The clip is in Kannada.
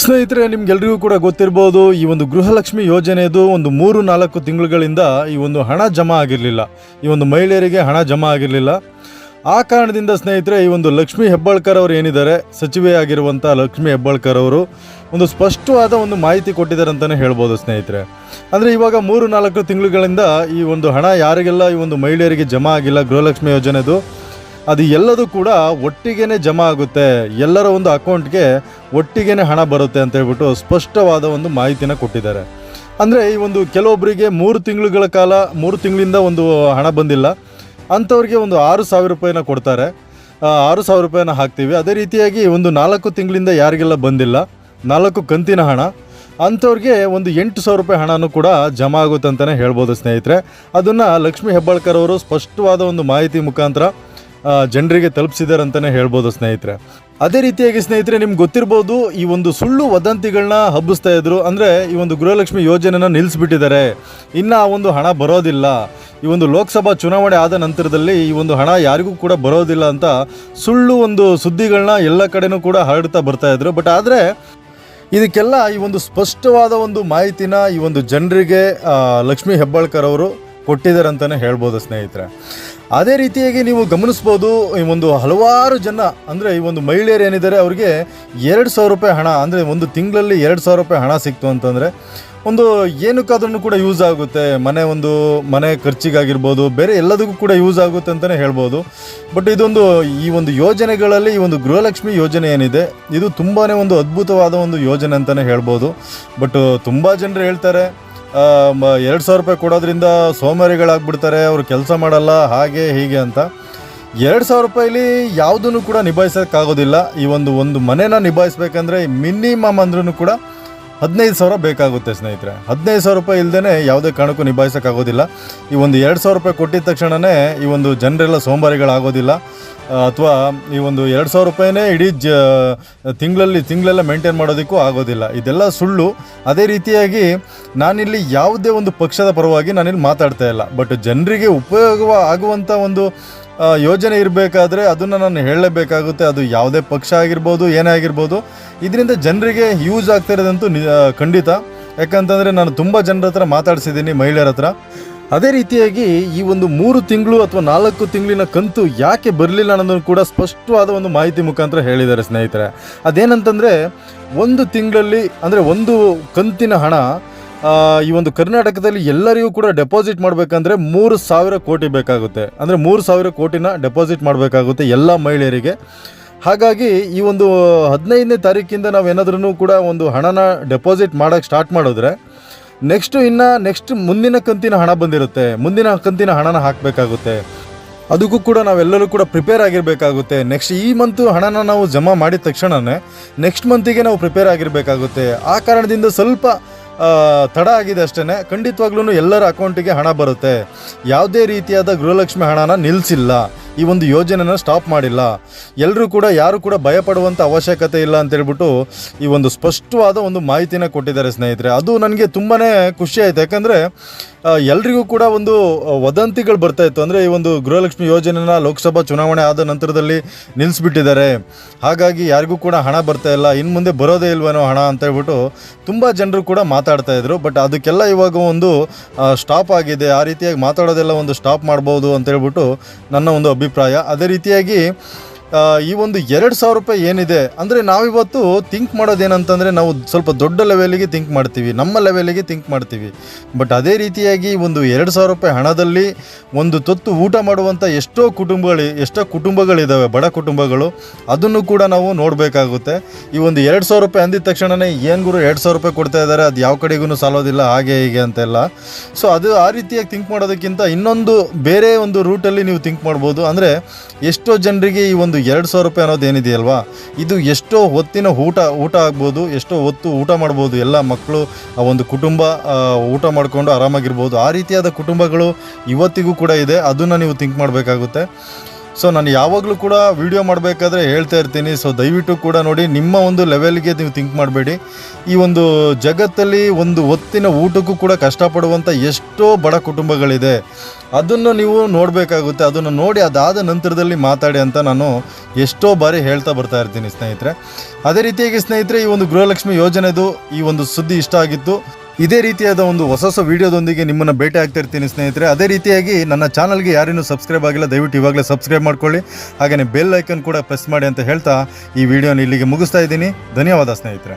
ಸ್ನೇಹಿತರೆ, ನಿಮ್ಗೆಲ್ರಿಗೂ ಕೂಡ ಗೊತ್ತಿರ್ಬೋದು, ಈ ಒಂದು ಗೃಹಲಕ್ಷ್ಮಿ ಯೋಜನೆಯದು ಒಂದು ಮೂರು ನಾಲ್ಕು ತಿಂಗಳುಗಳಿಂದ ಈ ಒಂದು ಹಣ ಜಮಾ ಆಗಿರಲಿಲ್ಲ. ಈ ಒಂದು ಮಹಿಳೆಯರಿಗೆ ಹಣ ಜಮಾ ಆಗಿರಲಿಲ್ಲ. ಆ ಕಾರಣದಿಂದ ಸ್ನೇಹಿತರೆ, ಈ ಒಂದು ಲಕ್ಷ್ಮಿ ಹೆಬ್ಬಾಳ್ಕರ್ ಅವರು ಏನಿದ್ದಾರೆ, ಸಚಿವೆ ಆಗಿರುವಂಥ ಲಕ್ಷ್ಮಿ ಹೆಬ್ಬಾಳ್ಕರ್ ಅವರು ಒಂದು ಸ್ಪಷ್ಟವಾದ ಒಂದು ಮಾಹಿತಿ ಕೊಟ್ಟಿದ್ದಾರೆ ಅಂತಲೇ ಹೇಳ್ಬೋದು ಸ್ನೇಹಿತರೆ. ಅಂದರೆ ಇವಾಗ ಮೂರು ನಾಲ್ಕು ತಿಂಗಳುಗಳಿಂದ ಈ ಒಂದು ಹಣ ಯಾರಿಗೆಲ್ಲ ಈ ಒಂದು ಮಹಿಳೆಯರಿಗೆ ಜಮಾ ಆಗಿಲ್ಲ ಗೃಹಲಕ್ಷ್ಮಿ ಯೋಜನೆದು ಅದು ಎಲ್ಲದೂ ಕೂಡ ಒಟ್ಟಿಗೆನೆ ಜಮಾ ಆಗುತ್ತೆ. ಎಲ್ಲರ ಒಂದು ಅಕೌಂಟ್ಗೆ ಒಟ್ಟಿಗೆನೆ ಹಣ ಬರುತ್ತೆ ಅಂತ ಹೇಳ್ಬಿಟ್ಟು ಸ್ಪಷ್ಟವಾದ ಒಂದು ಮಾಹಿತಿನ ಕೊಟ್ಟಿದ್ದಾರೆ. ಅಂದರೆ ಈ ಒಂದು ಕೆಲವೊಬ್ಬರಿಗೆ ಮೂರು ತಿಂಗಳುಗಳ ಕಾಲ, ಮೂರು ತಿಂಗಳಿಂದ ಒಂದು ಹಣ ಬಂದಿಲ್ಲ. ಅಂಥವ್ರಿಗೆ ಒಂದು ಆರು ಸಾವಿರ ರೂಪಾಯಿನ ಕೊಡ್ತಾರೆ. ಆರು ಸಾವಿರ ರೂಪಾಯಿನ ಹಾಕ್ತೀವಿ. ಅದೇ ರೀತಿಯಾಗಿ ಒಂದು ನಾಲ್ಕು ತಿಂಗಳಿಂದ ಯಾರಿಗೆಲ್ಲ ಬಂದಿಲ್ಲ, ನಾಲ್ಕು ಕಂತಿನ ಹಣ, ಅಂಥವ್ರಿಗೆ ಒಂದು ಎಂಟು ಸಾವಿರ ರೂಪಾಯಿ ಹಣನೂ ಕೂಡ ಜಮಾ ಆಗುತ್ತೆ ಅಂತಲೇ ಹೇಳ್ಬೋದು ಸ್ನೇಹಿತರೆ. ಅದನ್ನು ಲಕ್ಷ್ಮೀ ಹೆಬ್ಬಾಳ್ಕರ್ ಅವರು ಸ್ಪಷ್ಟವಾದ ಒಂದು ಮಾಹಿತಿ ಮುಖಾಂತರ ಜನರಿಗೆ ತಲುಪಿಸಿದ್ದಾರೆ ಅಂತಲೇ ಹೇಳ್ಬೋದು ಸ್ನೇಹಿತರೆ. ಅದೇ ರೀತಿಯಾಗಿ ಸ್ನೇಹಿತರೆ, ನಿಮ್ಗೆ ಗೊತ್ತಿರ್ಬೋದು ಈ ಒಂದು ಸುಳ್ಳು ವದಂತಿಗಳನ್ನ ಹಬ್ಬಿಸ್ತಾ ಇದ್ರು. ಅಂದರೆ ಈ ಒಂದು ಗೃಹಲಕ್ಷ್ಮಿ ಯೋಜನೆನ ನಿಲ್ಲಿಸ್ಬಿಟ್ಟಿದ್ದಾರೆ ಇನ್ನು ಆ ಒಂದು ಹಣ ಬರೋದಿಲ್ಲ. ಈ ಒಂದು ಲೋಕಸಭಾ ಚುನಾವಣೆ ಆದ ನಂತರದಲ್ಲಿ ಈ ಒಂದು ಹಣ ಯಾರಿಗೂ ಕೂಡ ಬರೋದಿಲ್ಲ ಅಂತ ಸುಳ್ಳು ಒಂದು ಸುದ್ದಿಗಳನ್ನ ಎಲ್ಲ ಕಡೆನೂ ಕೂಡ ಹರಡ್ತಾ ಬರ್ತಾ ಇದ್ರು. ಬಟ್ ಆದರೆ ಇದಕ್ಕೆಲ್ಲ ಈ ಒಂದು ಸ್ಪಷ್ಟವಾದ ಒಂದು ಮಾಹಿತಿನ ಈ ಒಂದು ಜನರಿಗೆ ಲಕ್ಷ್ಮೀ ಹೆಬ್ಬಾಳ್ಕರ್ ಅವರು ಕೊಟ್ಟಿದ್ದಾರೆ ಅಂತಲೇ ಹೇಳ್ಬೋದು ಸ್ನೇಹಿತರೆ. ಅದೇ ರೀತಿಯಾಗಿ ನೀವು ಗಮನಿಸ್ಬೋದು, ಈ ಒಂದು ಹಲವಾರು ಜನ, ಅಂದರೆ ಈ ಒಂದು ಮಹಿಳೆಯರು ಏನಿದ್ದಾರೆ, ಅವರಿಗೆ ಎರಡು ಸಾವಿರ ರೂಪಾಯಿ ಹಣ, ಅಂದರೆ ಒಂದು ತಿಂಗಳಲ್ಲಿ ಎರಡು ಸಾವಿರ ರೂಪಾಯಿ ಹಣ ಸಿಕ್ತು ಅಂತಂದರೆ, ಒಂದು ಏನಕ್ಕಾದ್ರೂ ಕೂಡ ಯೂಸ್ ಆಗುತ್ತೆ. ಮನೆ ಒಂದು, ಮನೆ ಖರ್ಚಿಗಾಗಿರ್ಬೋದು, ಬೇರೆ ಎಲ್ಲದಕ್ಕೂ ಕೂಡ ಯೂಸ್ ಆಗುತ್ತೆ ಅಂತಲೇ ಹೇಳ್ಬೋದು. ಬಟ್ ಇದೊಂದು, ಈ ಒಂದು ಯೋಜನೆಗಳಲ್ಲಿ, ಈ ಒಂದು ಗೃಹಲಕ್ಷ್ಮಿ ಯೋಜನೆ ಏನಿದೆ, ಇದು ತುಂಬಾ ಒಂದು ಅದ್ಭುತವಾದ ಒಂದು ಯೋಜನೆ ಅಂತಲೇ ಹೇಳ್ಬೋದು. ಬಟ್ ತುಂಬ ಜನರು ಹೇಳ್ತಾರೆ ಎರಡು ಸಾವಿರ ರೂಪಾಯಿ ಕೊಡೋದ್ರಿಂದ ಸೋಮಾರಿಗಳಾಗ್ಬಿಡ್ತಾರೆ, ಅವರು ಕೆಲಸ ಮಾಡಲ್ಲ, ಹಾಗೆ, ಹೀಗೆ ಅಂತ. ಎರಡು ಸಾವಿರ ರೂಪಾಯಿಲಿ ಯಾವುದನ್ನು ಕೂಡ ನಿಭಾಯಿಸೋಕ್ಕಾಗೋದಿಲ್ಲ. ಈ ಒಂದು ಒಂದು ಮನೆನ ನಿಭಾಯಿಸ್ಬೇಕಂದ್ರೆ ಮಿನಿಮಮ್ ಅಂದ್ರೂ ಕೂಡ ಹದಿನೈದು ಸಾವಿರ ಬೇಕಾಗುತ್ತೆ ಸ್ನೇಹಿತರೆ. ಹದಿನೈದು ಸಾವಿರ ರೂಪಾಯಿ ಇಲ್ಲದೇ ಯಾವುದೇ ಕಾರಣಕ್ಕೂ ನಿಭಾಯಿಸೋಕ್ಕಾಗೋದಿಲ್ಲ. ಈ ಒಂದು ಎರಡು ಸಾವಿರ ರೂಪಾಯಿ ಕೊಟ್ಟಿದ ತಕ್ಷಣವೇ ಈ ಒಂದು ಜನರೆಲ್ಲ ಸೋಂಬಾರಿಗಳಾಗೋದಿಲ್ಲ ಅಥವಾ ಈ ಒಂದು ಎರಡು ಸಾವಿರ ರೂಪಾಯಿನೇ ಇಡೀ ಜ, ತಿಂಗಳಲ್ಲಿ, ತಿಂಗಳೆಲ್ಲ ಮೇಂಟೈನ್ ಮಾಡೋದಕ್ಕೂ ಆಗೋದಿಲ್ಲ. ಇದೆಲ್ಲ ಸುಳ್ಳು. ಅದೇ ರೀತಿಯಾಗಿ ನಾನಿಲ್ಲಿ ಯಾವುದೇ ಒಂದು ಪಕ್ಷದ ಪರವಾಗಿ ನಾನಿಲ್ಲಿ ಮಾತಾಡ್ತಾ ಇಲ್ಲ. ಬಟ್ ಜನರಿಗೆ ಉಪಯೋಗ ಆಗುವಂಥ ಒಂದು ಯೋಜನೆ ಇರಬೇಕಾದ್ರೆ ಅದನ್ನು ನಾನು ಹೇಳಲೇಬೇಕಾಗುತ್ತೆ. ಅದು ಯಾವುದೇ ಪಕ್ಷ ಆಗಿರ್ಬೋದು, ಏನೇ ಆಗಿರ್ಬೋದು. ಇದರಿಂದ ಜನರಿಗೆ ಯೂಸ್ ಆಗ್ತಾ ಇರೋದಂತೂ ಖಂಡಿತ. ಯಾಕಂತಂದರೆ ನಾನು ತುಂಬ ಜನರ ಹತ್ರ ಮಾತಾಡ್ಸಿದ್ದೀನಿ, ಮಹಿಳೆಯರ ಹತ್ರ. ಅದೇ ರೀತಿಯಾಗಿ ಈ ಒಂದು ಮೂರು ತಿಂಗಳು ಅಥವಾ ನಾಲ್ಕು ತಿಂಗಳಿನ ಕಂತು ಯಾಕೆ ಬರಲಿಲ್ಲ ಅನ್ನೋದನ್ನು ಕೂಡ ಸ್ಪಷ್ಟವಾದ ಒಂದು ಮಾಹಿತಿ ಮುಖಾಂತರ ಹೇಳಿದ್ದಾರೆ ಸ್ನೇಹಿತರೆ. ಅದೇನಂತಂದರೆ, ಒಂದು ತಿಂಗಳಲ್ಲಿ, ಅಂದರೆ ಒಂದು ಕಂತಿನ ಹಣ ಈ ಒಂದು ಕರ್ನಾಟಕದಲ್ಲಿ ಎಲ್ಲರಿಗೂ ಕೂಡ ಡೆಪಾಸಿಟ್ ಮಾಡಬೇಕಂದ್ರೆ ಮೂರು ಸಾವಿರ ಕೋಟಿ ಬೇಕಾಗುತ್ತೆ. ಅಂದರೆ ಮೂರು ಸಾವಿರ ಕೋಟಿನ ಡೆಪಾಸಿಟ್ ಮಾಡಬೇಕಾಗುತ್ತೆ ಎಲ್ಲ ಮಹಿಳೆಯರಿಗೆ. ಹಾಗಾಗಿ ಈ ಒಂದು ಹದಿನೈದನೇ ತಾರೀಕಿಂದ ನಾವು ಏನಾದ್ರೂ ಕೂಡ ಒಂದು ಹಣನ ಡೆಪಾಸಿಟ್ ಮಾಡೋಕ್ಕೆ ಸ್ಟಾರ್ಟ್ ಮಾಡಿದ್ರೆ ನೆಕ್ಸ್ಟು ಇನ್ನು ನೆಕ್ಸ್ಟ್ ಮುಂದಿನ ಕಂತಿನ ಹಣ ಬಂದಿರುತ್ತೆ. ಮುಂದಿನ ಕಂತಿನ ಹಣನ ಹಾಕಬೇಕಾಗುತ್ತೆ. ಅದಕ್ಕೂ ಕೂಡ ನಾವೆಲ್ಲರೂ ಕೂಡ ಪ್ರಿಪೇರ್ ಆಗಿರಬೇಕಾಗುತ್ತೆ. ನೆಕ್ಸ್ಟ್ ಈ ಮಂತು ಹಣನ ನಾವು ಜಮಾ ಮಾಡಿದ ತಕ್ಷಣವೇ ನೆಕ್ಸ್ಟ್ ಮಂತಿಗೆ ನಾವು ಪ್ರಿಪೇರ್ ಆಗಿರಬೇಕಾಗುತ್ತೆ. ಆ ಕಾರಣದಿಂದ ಸ್ವಲ್ಪ ತಡ ಆಗಿದೆ ಅಷ್ಟೇ ಖಂಡಿತವಾಗ್ಲೂ ಎಲ್ಲರ ಅಕೌಂಟಿಗೆ ಹಣ ಬರುತ್ತೆ. ಯಾವುದೇ ರೀತಿಯಾದ ಗೃಹಲಕ್ಷ್ಮಿ ಹಣನ ನಿಲ್ಲಿಸಿಲ್ಲ ಈ ಒಂದು ಯೋಜನೆನ ಸ್ಟಾಪ್ ಮಾಡಿಲ್ಲ. ಎಲ್ಲರೂ ಕೂಡ, ಯಾರು ಕೂಡ ಭಯಪಡುವಂಥ ಅವಶ್ಯಕತೆ ಇಲ್ಲ ಅಂತ ಹೇಳ್ಬಿಟ್ಟು ಈ ಒಂದು ಸ್ಪಷ್ಟವಾದ ಒಂದು ಮಾಹಿತಿನ ಕೊಟ್ಟಿದ್ದಾರೆ ಸ್ನೇಹಿತರೆ. ಅದು ನನಗೆ ತುಂಬಾ ಖುಷಿ ಆಯಿತು. ಯಾಕಂದರೆ ಎಲ್ರಿಗೂ ಕೂಡ ಒಂದು ವದಂತಿಗಳು ಬರ್ತಾ ಇತ್ತು. ಅಂದರೆ ಈ ಒಂದು ಗೃಹಲಕ್ಷ್ಮಿ ಯೋಜನೆನ ಲೋಕಸಭಾ ಚುನಾವಣೆ ಆದ ನಂತರದಲ್ಲಿ ನಿಲ್ಲಿಸ್ಬಿಟ್ಟಿದ್ದಾರೆ ಹಾಗಾಗಿ ಯಾರಿಗೂ ಕೂಡ ಹಣ ಬರ್ತಾ ಇಲ್ಲ. ಇನ್ನು ಮುಂದೆ ಬರೋದೇ ಇಲ್ವೇನೋ ಹಣ ಅಂತ ಹೇಳ್ಬಿಟ್ಟು ತುಂಬ ಜನರು ಕೂಡ ಮಾತಾಡ್ತಾ ಇದ್ರು. ಬಟ್ ಅದಕ್ಕೆಲ್ಲ ಇವಾಗ ಒಂದು ಸ್ಟಾಪ್ ಆಗಿದೆ. ಆ ರೀತಿಯಾಗಿ ಮಾತಾಡೋದೆಲ್ಲ ಒಂದು ಸ್ಟಾಪ್ ಮಾಡ್ಬೋದು ಅಂತ ಹೇಳ್ಬಿಟ್ಟು ನನ್ನ ಒಂದು ಅಭಿಪ್ರಾಯ. ಅದೇ ರೀತಿಯಾಗಿ ಈ ಒಂದು ಎರಡು ಸಾವಿರ ರೂಪಾಯಿ ಏನಿದೆ, ಅಂದರೆ ನಾವಿವತ್ತು ಥಿಂಕ್ ಮಾಡೋದೇನಂತಂದರೆ ನಾವು ಸ್ವಲ್ಪ ದೊಡ್ಡ ಲೆವೆಲಿಗೆ ಥಿಂಕ್ ಮಾಡ್ತೀವಿ, ನಮ್ಮ ಲೆವೆಲಿಗೆ ಥಿಂಕ್ ಮಾಡ್ತೀವಿ. ಬಟ್ ಅದೇ ರೀತಿಯಾಗಿ ಒಂದು ಎರಡು ಸಾವಿರ ರೂಪಾಯಿ ಹಣದಲ್ಲಿ ಒಂದು ತೊತ್ತು ಊಟ ಮಾಡುವಂಥ ಎಷ್ಟೋ ಕುಟುಂಬಗಳು, ಎಷ್ಟೋ ಕುಟುಂಬಗಳಿದ್ದಾವೆ ಬಡ ಕುಟುಂಬಗಳು, ಅದನ್ನು ಕೂಡ ನಾವು ನೋಡಬೇಕಾಗುತ್ತೆ. ಈ ಒಂದು ಎರಡು ಸಾವಿರ ರೂಪಾಯಿ ಅಂದಿದ ತಕ್ಷಣವೇ ಏನು ಗುರು ಎರಡು ಸಾವಿರ ರೂಪಾಯಿ ಕೊಡ್ತಾ ಇದ್ದಾರೆ, ಅದು ಯಾವ ಕಡೆಗೂ ಸಾಲೋದಿಲ್ಲ, ಹಾಗೆ ಹೀಗೆ ಅಂತೆಲ್ಲ. ಸೊ ಅದು ಆ ರೀತಿಯಾಗಿ ಥಿಂಕ್ ಮಾಡೋದಕ್ಕಿಂತ ಇನ್ನೊಂದು ಬೇರೆ ಒಂದು ರೂಟಲ್ಲಿ ನೀವು ಥಿಂಕ್ ಮಾಡ್ಬೋದು. ಅಂದರೆ ಎಷ್ಟೋ ಜನರಿಗೆ ಈ ಒಂದು ಎರಡು ಸಾವಿರ ರೂಪಾಯಿ ಅನ್ನೋದು ಏನಿದೆಯಲ್ವಾ? ಇದು ಎಷ್ಟೋ ಹೊತ್ತಿನ ಊಟ ಊಟ ಆಗ್ಬೋದು, ಎಷ್ಟೋ ಹೊತ್ತು ಊಟ ಮಾಡ್ಬೋದು, ಎಲ್ಲ ಮಕ್ಕಳು, ಆ ಒಂದು ಕುಟುಂಬ ಊಟ ಮಾಡಿಕೊಂಡು ಆರಾಮಾಗಿರ್ಬೋದು. ಆ ರೀತಿಯಾದ ಕುಟುಂಬಗಳು ಇವತ್ತಿಗೂ ಕೂಡ ಇದೆ. ಅದನ್ನು ನೀವು ಥಿಂಕ್ ಮಾಡಬೇಕಾಗುತ್ತೆ. ಸೊ ನಾನು ಯಾವಾಗಲೂ ಕೂಡ ವಿಡಿಯೋ ಮಾಡಬೇಕಾದ್ರೆ ಹೇಳ್ತಾ ಇರ್ತೀನಿ. ಸೊ ದಯವಿಟ್ಟು ಕೂಡ ನೋಡಿ, ನಿಮ್ಮ ಒಂದು ಲೆವೆಲ್ಗೆ ನೀವು ಥಿಂಕ್ ಮಾಡಬೇಡಿ. ಈ ಒಂದು ಜಗತ್ತಲ್ಲಿ ಒಂದು ಹೊತ್ತಿನ ಊಟಕ್ಕೂ ಕೂಡ ಕಷ್ಟಪಡುವಂಥ ಎಷ್ಟೋ ಬಡ ಕುಟುಂಬಗಳಿದೆ. ಅದನ್ನು ನೀವು ನೋಡಬೇಕಾಗುತ್ತೆ. ಅದನ್ನು ನೋಡಿ ಅದಾದ ನಂತರದಲ್ಲಿ ಮಾತಾಡಿ ಅಂತ ನಾನು ಎಷ್ಟೋ ಬಾರಿ ಹೇಳ್ತಾ ಬರ್ತಾ ಇರ್ತೀನಿ ಸ್ನೇಹಿತರೆ. ಅದೇ ರೀತಿಯಾಗಿ ಸ್ನೇಹಿತರೆ, ಈ ಒಂದು ಗೃಹಲಕ್ಷ್ಮಿ ಯೋಜನೆದು ಈ ಒಂದು ಸುದ್ದಿ ಇಷ್ಟ ಆಗಿತ್ತು. ಇದೇ ರೀತಿಯಾದ ಒಂದು ಹೊಸ ಹೊಸ ವಿಡಿಯೋದೊಂದಿಗೆ ನಿಮ್ಮನ್ನು ಭೇಟಿ ಆಗ್ತಾ ಇರ್ತೀನಿ, ಸ್ನೇಹಿತರೆ. ಅದೇ ರೀತಿಯಾಗಿ ನನ್ನ ಚಾನಲ್ಗೆ ಯಾರಿನ್ನೂ ಸಬ್ಸ್ಕ್ರೈಬ್ ಆಗಿಲ್ಲ, ದಯವಿಟ್ಟು ಇವಾಗಲೇ ಸಬ್ಸ್ಕ್ರೈಬ್ ಮಾಡ್ಕೊಳ್ಳಿ. ಹಾಗೆಯೇ ಬೆಲ್ ಐಕನ್ ಕೂಡ ಪ್ರೆಸ್ ಮಾಡಿ ಅಂತ ಹೇಳ್ತಾ ಈ ವಿಡಿಯೋನ ಇಲ್ಲಿಗೆ ಮುಗಿಸ್ತಾ ಇದ್ದೀನಿ. ಧನ್ಯವಾದ, ಸ್ನೇಹಿತರೆ.